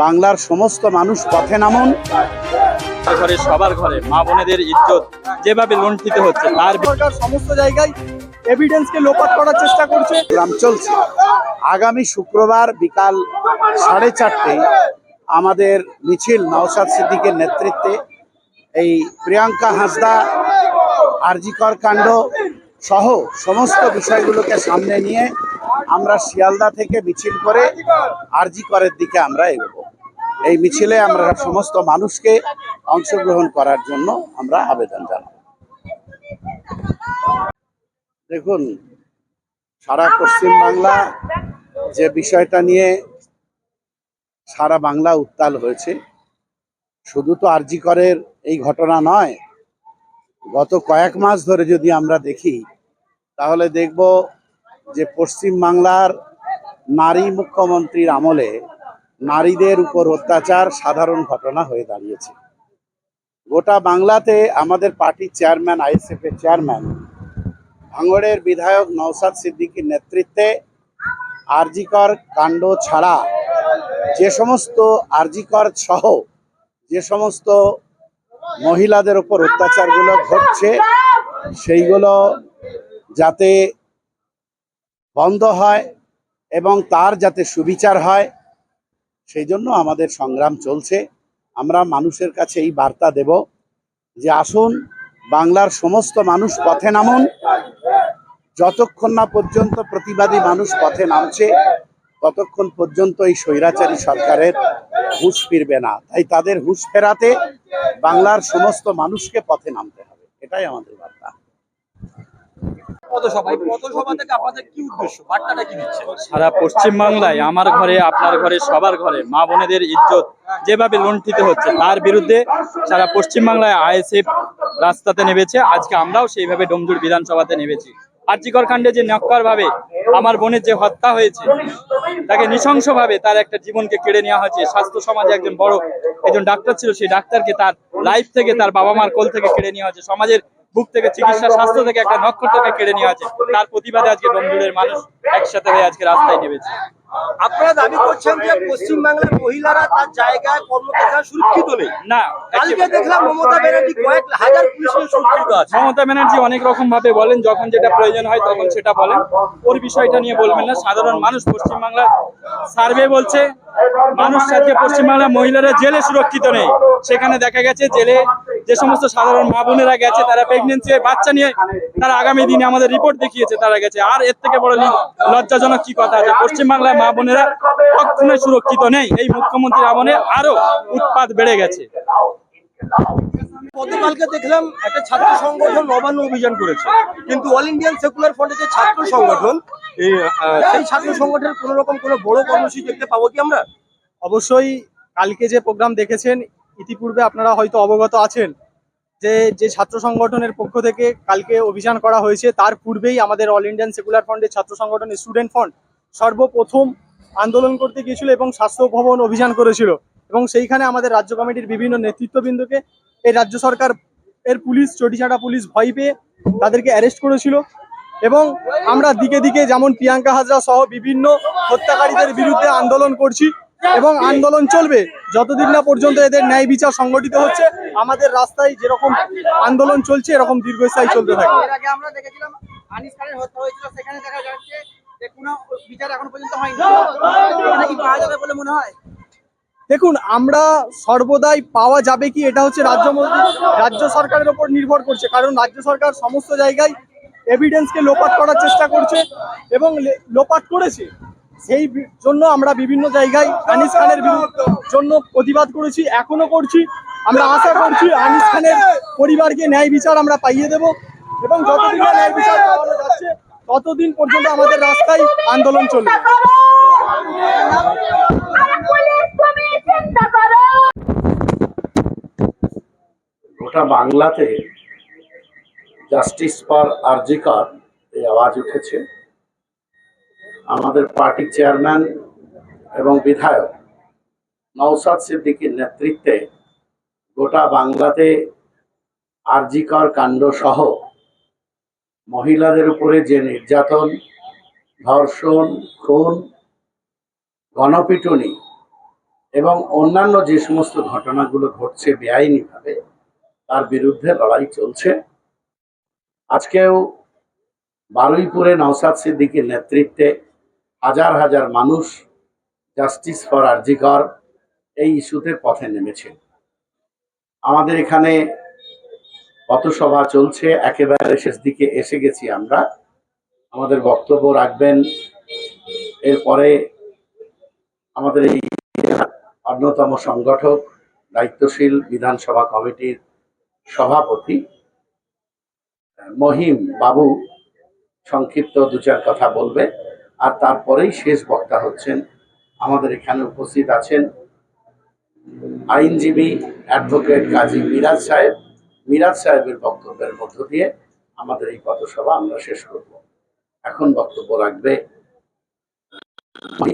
বাংলার সমস্ত মানুষ পথে নামুন। ঘরে সবার ঘরে মা বোনেদের ইজ্জত যেভাবে লুণ্ঠিত হচ্ছে তার সরকার সমস্ত জায়গায় এভিডেন্সকে লোপাট করার চেষ্টা করছে। গ্রাম চলছে। আগামী শুক্রবার বিকাল সাড়ে চারটেয় আমাদের মিছিল নওশাদ সিদ্দিকের নেতৃত্বে এই প্রিয়াঙ্কা হাসদা আরজিকর কাণ্ড সহ সমস্ত বিষয়গুলোকে সামনে নিয়ে আমরা শিয়ালদা থেকে মিছিল করে আরজি করের দিকে আমরা এগোবো। এই মিছিলে আমরা সমস্ত মানুষকে অংশগ্রহণ করার জন্য আমরা আবেদন জানাব। দেখুন, সারা পশ্চিম বাংলা যে বিষয়টা নিয়ে সারা বাংলা উত্তাল হয়েছে, শুধু তো আরজি করের এই ঘটনা নয় গত কয়েক মাস ধরে যদি আমরা দেখি, তাহলে দেখব যে পশ্চিম বাংলার নারী মুখ্যমন্ত্রীর আমলে নারীদের উপর অত্যাচার সাধারণ ঘটনা হয়ে দাঁড়িয়েছে। গোটা বাংলাতে আমাদের পার্টির চেয়ারম্যান, আইএসএফ এর চেয়ারম্যান, ভাঙড়ের বিধায়ক নওসাদ সিদ্দিকীর নেতৃত্বে আরজিকর কাণ্ড ছাড়া যে সমস্ত আরজিকর সহ যে সমস্ত মহিলাদের উপর অত্যাচারগুলো ঘটছে, সেইগুলো যাতে বন্ধ হয় এবং তার যাতে সুবিচার হয়, সেই জন্য আমাদের সংগ্রাম চলছে। আমরা মানুষের কাছে এই বার্তা দেব যে আসুন, বাংলার সমস্ত মানুষ পথে নামুন। যতক্ষণ না পর্যন্ত প্রতিবাদী মানুষ পথে নামছে, ততক্ষণ পর্যন্ত এই স্বৈরাচারী সরকারের হুঁশ ফিরবে না। তাই তাদের হুশ ফেরাতে বাংলার সমস্ত মানুষকে পথে নামতে হবে। এটাই আমাদের বার্তা। পথসভা এই পথসভা থেকে আপনাদের কি উদ্দেশ্য? বার্তাটা কি দিচ্ছে? সারা পশ্চিম বাংলায় আমার ঘরে আপনার ঘরে সবার ঘরে মা বোনেদের ইজ্জত যেভাবে লুণ্ঠিত হচ্ছে তার বিরুদ্ধে সারা পশ্চিম বাংলায় আইএসএফ রাস্তাতে নেমেছে। আজকে আমরাও সেইভাবে ডোমজুর বিধানসভাতে নেমেছি। আর্যিকর কাণ্ডে যে নক্কর ভাবে আমার বোনের যে হত্যা হয়েছে, তাকে নৃশংস ভাবে তার একটা জীবনকে কেড়ে নেওয়া হয়েছে। স্বাস্থ্য সমাজে একজন বড় একজন ডাক্তার ছিল, সেই ডাক্তারকে তার লাইফ থেকে তার বাবা মার কোল থেকে কেড়ে নেওয়া হয়েছে। সমাজের বুক থেকে চিকিৎসা স্বাস্থ্য থেকে একটা নক্ষত্রকে কেড়ে নেওয়া আছে তার প্রতিবাদে আজকে ডোমজুড়ের মানুষ একসাথে হয়ে আজকে রাস্তায় নেমেছে। আপনারা দাবি করছেন যে পশ্চিম বাংলার মহিলারা তার জায়গায় কর্মক্ষেত্রে সুরক্ষিত নেই? না কালকে দেখলাম মমতা ব্যানার্জি কয়েক হাজার পুলিশের সুরক্ষিত আছে। মমতা ব্যানার্জি অনেক রকম ভাবে বলেন যখন যেটা প্রয়োজন হয় তখন সেটা বলেন। ওর বিষয়টা নিয়ে বলবেন না সাধারণ মানুষ পশ্চিমবাংলার সার্ভে বলছে মানুষ আজকে পশ্চিমবাংলার মহিলারা জেলে সুরক্ষিত নেই। সেখানে দেখা গেছে জেলে যে সমস্ত সাধারণ মা বোনেরা গেছে তারা প্রেগনেন্সি বাচ্চা নিয়ে তারা আগামী দিনে আমাদের রিপোর্ট দেখিয়েছে তারা গেছে। আর এর থেকে বড় লজ্জাজনক কি কথা আছে? পশ্চিমবাংলার মা বোনেরা কখনোই সুরক্ষিত নেই। এই মুখ্যমন্ত্রীর আমলে আরও উৎপাদ বেড়ে গেছে। গতকালকে দেখলাম একটা ছাত্র সংগঠন নবান্ন অভিযান করেছে। কিন্তু অল ইন্ডিয়ান সেকুলার ফ্রন্টের যে ছাত্র সংগঠন সেই ছাত্র সংগঠনের কোন রকম কোনো বড় কর্মসূচি দেখতে পাবো কি আমরা? অবশ্যই কালকে যে প্রোগ্রাম দেখেছেন ইতিপূর্বে আপনারা হয়তো অবগত আছেন যে যে ছাত্র সংগঠনের পক্ষ থেকে কালকে অভিযান করা হয়েছে, তার পূর্বেই আমাদের অল ইন্ডিয়ান সেকুলার ফ্রন্টের ছাত্র সংগঠন স্টুডেন্ট ফ্রন্ট সর্বপ্রথম আন্দোলন করতে গিয়েছিল এবং স্বাস্থ্য ভবন অভিযান করেছিল। এবং সেইখানে আমাদের রাজ্য কমিটির বিভিন্ন নেতৃত্ববৃন্দকে, এই রাজ্য সরকার এর পুলিশ চটিচাটা পুলিশ ভয় পেয়ে তাদেরকে অ্যারেস্ট করেছিল। এবং আমরা দিকে দিকে যেমন প্রিয়াঙ্কা হাজরা সহ বিভিন্ন হত্যাকারীদের বিরুদ্ধে আন্দোলন করছি এবং আন্দোলন চলবে। যতদিন না পর্যন্ত এদের ন্যায় বিচার সংগঠিত হচ্ছে আমাদের রাস্তায় যেরকম আন্দোলন চলছে এরকম দীর্ঘস্থায়ী চলতে থাকবে। আমরা দেখেছিলাম আনিস খানের হত্যা হয়েছিল সেখানে দেখা যাচ্ছে যে কোনো বিচার এখনও পর্যন্ত হয়নি। পাওয়া যাবে বলে মনে হয়? দেখুন আমরা সর্বদাই পাওয়া যাবে কি এটা হচ্ছে রাজ্যমন্ত্রী রাজ্য সরকারের ওপর নির্ভর করছে কারণ রাজ্য সরকার সমস্ত জায়গায় এভিডেন্সকে লোপাট করার চেষ্টা করছে এবং লোপাট করেছে। সেই জন্য আমরা বিভিন্ন জায়গায় আনিস খানের জন্য প্রতিবাদ করেছি, এখনও করছি। আমরা আশা করছি আনিস খানের পরিবারকে ন্যায় বিচার আমরা পাইয়ে দেব এবং যতদিন ন্যায় বিচার যাচ্ছে, ততদিন পর্যন্ত আমাদের রাস্তায় আন্দোলন চলবে। গোটা বাংলাতে জাস্টিস ফর আরজিকর এই আওয়াজ উঠেছে। আমাদের পার্টি চেয়ারম্যান এবং বিধায়ক নওসাদ সিদ্দিকীর নেতৃত্বে গোটা বাংলাতে আরজিকর কাণ্ড সহ মহিলাদের উপরে যে নির্যাতন, ধর্ষণ, খুন, গণপিটুনি এবং অন্যান্য যে সমস্ত ঘটনাগুলো ঘটছে বেআইনিভাবে, তার বিরুদ্ধে লড়াই চলছে। আজকেও বারুইপুরে নওসাদ সিদ্দিকীর নেতৃত্বে হাজার হাজার মানুষ জাস্টিস ফর আরজিকর এই ইস্যুতে পথে নেমেছে। আমাদের এখানে পথসভা চলছে, একেবারে শেষ দিকে এসে গেছি আমরা। আমাদের বক্তব্য রাখবেন। এরপরে আমাদের এই অন্যতম সংগঠক, দায়িত্বশীল বিধানসভা কমিটির সভাপতি, মহিম বাবু সংক্ষিপ্ত দু চার কথা বলবে। আর তারপরেই শেষ বক্তা হচ্ছেন আমাদের এখানে উপস্থিত আছেন আইনজীবী অ্যাডভোকেট কাজী মিরাজ সাহেব। মিরাজ সাহেবের বক্তব্যের মধ্য দিয়ে আমাদের এই পথসভা আমরা শেষ করব। এখন বক্তব্য রাখবে